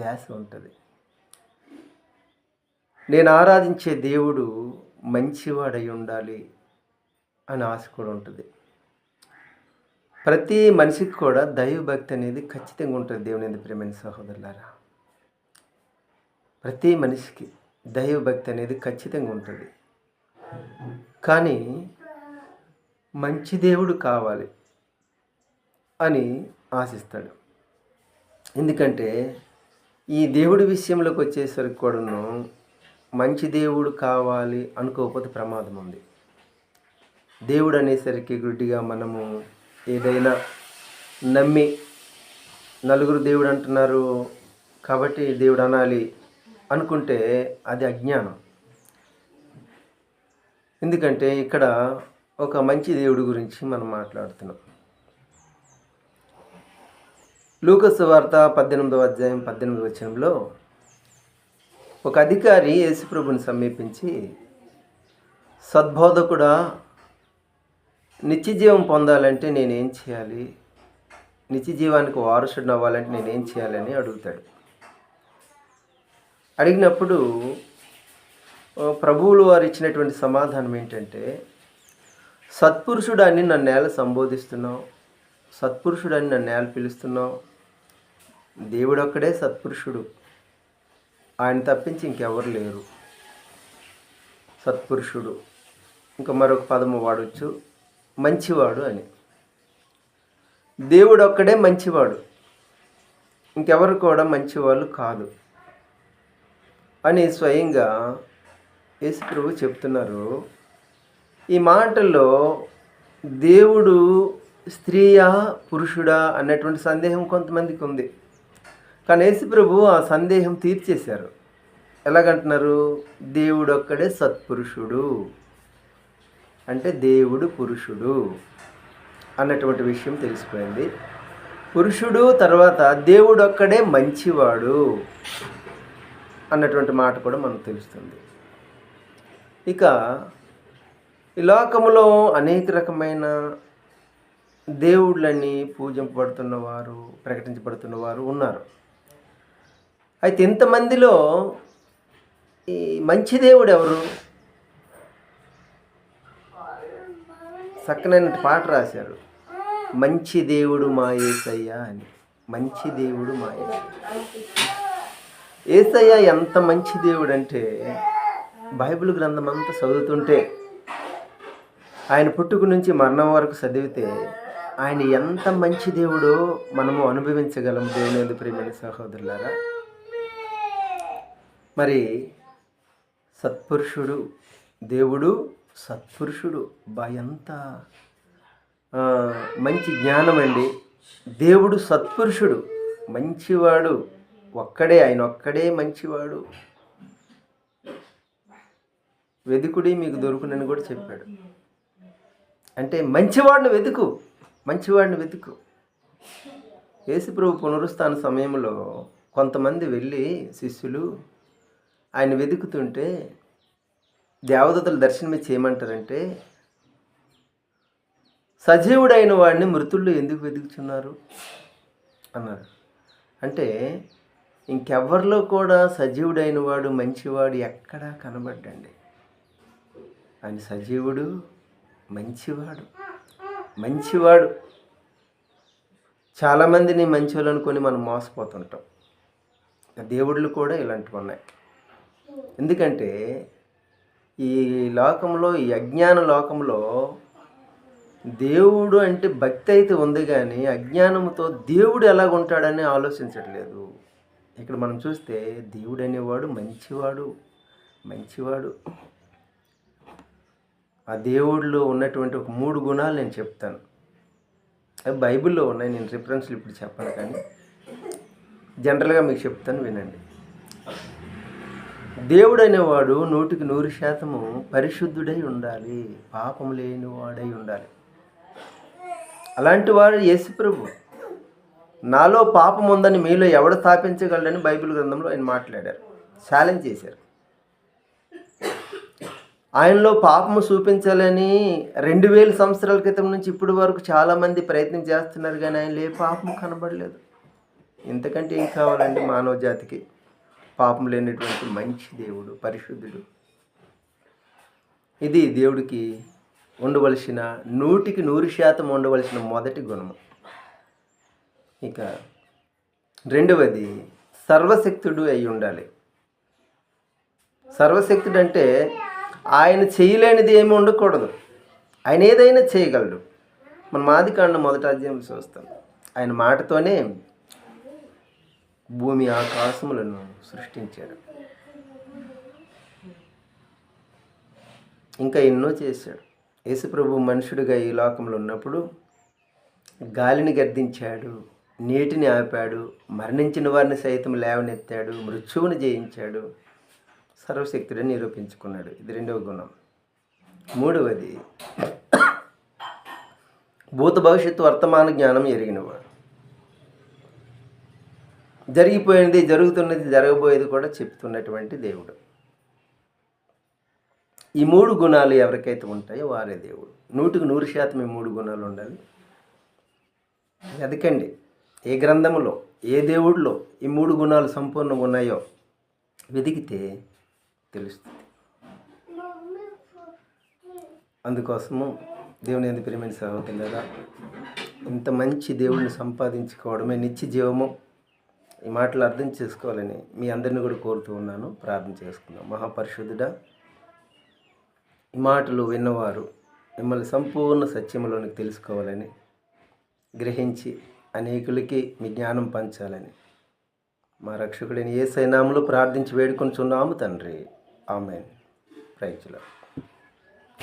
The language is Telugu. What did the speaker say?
ధ్యాస ఉంటుంది. నేను ఆరాధించే దేవుడు మంచివాడై ఉండాలి అని ఆశ కూడా ఉంటుంది. ప్రతి మనిషికి కూడా దైవభక్తి అనేది ఖచ్చితంగా ఉంటుంది దేవుని ఎందుకు ప్రేమైన సహోదరులారా. ప్రతి మనిషికి దైవభక్తి అనేది ఖచ్చితంగా ఉంటుంది. కానీ మంచి దేవుడు కావాలి అని ఆశిస్తాడు. ఎందుకంటే ఈ దేవుడి విషయంలోకి వచ్చేసరికి కూడాను మంచి దేవుడు కావాలి అనుకోకపోతే ప్రమాదం ఉంది. దేవుడు అనేసరికి గుడ్డిగా మనము ఏదైనా నమ్మి నలుగురు దేవుడు అంటున్నారు కాబట్టి దేవుడు అనాలి అనుకుంటే అది అజ్ఞానం. ఎందుకంటే ఇక్కడ ఒక మంచి దేవుడి గురించి మనం మాట్లాడుతున్నాం. లూకస్ వార్త పద్దెనిమిదవ అధ్యాయం పద్దెనిమిది వచనంలో ఒక అధికారి యేసుప్రభుని సమీపించి సద్బోధకుడా నిత్యజీవం పొందాలంటే నేనేం చేయాలి? నిత్యజీవానికి వారసుడు అవ్వాలంటే నేనేం చేయాలని అడుగుతాడు. అడిగినప్పుడు ప్రభువులు వారు ఇచ్చినటువంటి సమాధానం ఏంటంటే సత్పురుషుడాన్ని నన్ను నేల సంబోధిస్తున్నావు అని నన్ను నేల పిలుస్తున్నావు దేవుడొక్కడే సత్పురుషుడు. ఆయన తప్పించి ఇంకెవరు లేరు. సత్పురుషుడు. ఇంకా మరొక పదము వాడచ్చు. మంచివాడు అని. దేవుడు ఒక్కడే మంచివాడు. ఇంకెవరు కూడా మంచివాళ్ళు కాదు. అని స్వయంగా యేసుప్రభు చెప్తున్నారు. ఈ మాటల్లో దేవుడు స్త్రీయా పురుషుడా అన్నటువంటి సందేహం కొంతమందికి ఉంది. కానీ యేసుప్రభు ఆ సందేహం తీర్చేశారు. ఎలాగంటున్నారు? దేవుడు ఒక్కడే సత్పురుషుడు. అంటే దేవుడు పురుషుడు అన్నటువంటి విషయం తెలిసిపోయింది. పురుషుడు తర్వాత దేవుడు ఒక్కడే మంచివాడు అన్నటువంటి మాట కూడా మనకు తెలుస్తుంది. ఇక ఈ లోకములో అనేక రకమైన దేవుళ్ళని పూజింపబడుతున్నవారు ప్రకటించబడుతున్నవారు ఉన్నారు. అయితే ఇంతమందిలో ఈ మంచి దేవుడు ఎవరు చక్కనైన పాట రాశారు మంచి దేవుడు మా ఏసయ్య అని. మంచి దేవుడు మా ఏసయ్య. ఏసయ్య ఎంత మంచి దేవుడు అంటే బైబిల్ గ్రంథం అంతా చదువుతుంటే ఆయన పుట్టుకు నుంచి మరణం వరకు చదివితే ఆయన ఎంత మంచి దేవుడో మనము అనుభవించగలం దేవుని ఎందు ప్రియమైన సహోదరులారా. మరి సత్పురుషుడు దేవుడు సత్పురుషుడు. బా ఎంత మంచి జ్ఞానం అండి. దేవుడు సత్పురుషుడు మంచివాడు ఒక్కడే ఆయన ఒక్కడే మంచివాడు. వెదుకుడి మీకు దొరుకునని కూడా చెప్పాడు. అంటే మంచివాడిని వెతుకు మంచివాడిని వెతుకు. యేసుప్రభు పునరుస్థాన సమయంలో కొంతమంది వెళ్ళి శిష్యులు ఆయన వెతుకుతుంటే దేవదతలు దర్శనమే చేయమంటారంటే సజీవుడైన వాడిని మృతుల్లో ఎందుకు వెతుకుతున్నారు? అన్నారు. అంటే ఇంకెవ్వరిలో కూడా సజీవుడైన వాడు మంచివాడు ఎక్కడా కనబడ్డండి. ఆయన సజీవుడు మంచివాడు మంచివాడు. చాలామందిని మంచివాళ్ళు అనుకొని మనం మోసపోతుంటాం. దేవుళ్ళు కూడా ఇలాంటివి ఉన్నాయి. ఎందుకంటే ఈ లోకంలో ఈ అజ్ఞాన లోకంలో దేవుడు అంటే భక్తి అయితే ఉంది కానీ అజ్ఞానంతో దేవుడు ఎలాగుంటాడని ఆలోచించట్లేదు. ఇక్కడ మనం చూస్తే దేవుడు అనేవాడు మంచివాడు మంచివాడు. ఆ దేవుడిలో ఉన్నటువంటి ఒక మూడు గుణాలు నేను చెప్తాను. అవి బైబిల్లో ఉన్నాయి నేను రిఫరెన్స్లు ఇప్పుడు చెప్పను కానీ. జనరల్గా మీకు చెప్తాను వినండి. దేవుడు అనేవాడు నూటికి నూరు శాతము పరిశుద్ధుడై ఉండాలి పాపం లేని వాడై ఉండాలి. అలాంటి వాడు యేసుప్రభు నాలో పాపం ఉందని మీలో ఎవడు స్థాపించగలడని బైబిల్ గ్రంథంలో ఆయన మాట్లాడారు. ఛాలెంజ్ చేశారు. ఆయనలో పాపము చూపించాలని రెండు వేల సంవత్సరాల క్రితం నుంచి ఇప్పటి వరకు చాలామంది ప్రయత్నం చేస్తున్నారు కానీ ఆయనలో ఏ పాపము కనబడలేదు. ఇంతకంటే ఏం కావాలండి మానవ జాతికి? పాపం లేనటువంటి మంచి దేవుడు పరిశుద్ధుడు. ఇది దేవుడికి ఉండవలసిన నూటికి నూరు శాతం ఉండవలసిన మొదటి గుణము. ఇక రెండవది సర్వశక్తుడు అయి ఉండాలి. సర్వశక్తుడు అంటే ఆయన చేయలేనిది ఏమి ఉండకూడదు. ఆయన ఏదైనా చేయగలడు. మన మాదికాండ మొదట అధ్యాయం చూస్తాం. ఆయన మాటతోనే భూమి ఆకాశములను సృష్టించాడు. ఇంకా ఎన్నో చేశాడు. యేసుప్రభు మనుషుడిగా ఈ లోకంలో ఉన్నప్పుడు గాలిని గర్దించాడు నీటిని ఆపాడు మరణించిన వారిని సైతం లేవనెత్తాడు మృత్యువుని జయించాడు సర్వశక్తుడని నిరూపించుకున్నాడు. ఇది రెండవ గుణం. మూడవది భూత భవిష్యత్తు వర్తమాన జ్ఞానం ఎరిగినవాడు. జరిగిపోయింది జరుగుతున్నది జరగబోయేది కూడా చెప్తున్నటువంటి దేవుడు. ఈ మూడు గుణాలు ఎవరికైతే ఉంటాయో వారే దేవుడు. నూటికి నూరు శాతం ఈ మూడు గుణాలు ఉండాలి. వెతకండి ఏ గ్రంథములో ఏ దేవుడిలో ఈ మూడు గుణాలు సంపూర్ణంగా ఉన్నాయో వెతికితే తెలుస్తుంది. అందుకోసము దేవుని ఎందుకు ప్రేమైన సహోదరులారా ఇంత మంచి దేవుడిని సంపాదించుకోవడమే నిత్య జీవము. ఈ మాటలు అర్థం చేసుకోవాలని మీ అందరిని కూడా కోరుతూ ఉన్నాను. ప్రార్థన చేసుకున్నాను మహాపరిశుద్ధుడా ఈ మాటలు విన్నవారు మిమ్మల్ని సంపూర్ణ సత్యంలోనికి తెలుసుకోవాలని గ్రహించి అనేకులకి మీ జ్ఞానం పంచాలని మా రక్షకుడిని ఏ సైనాములు ప్రార్థించి వేడుకొంచున్నాము తండ్రి. ఆమెన్. ప్రైజ్లో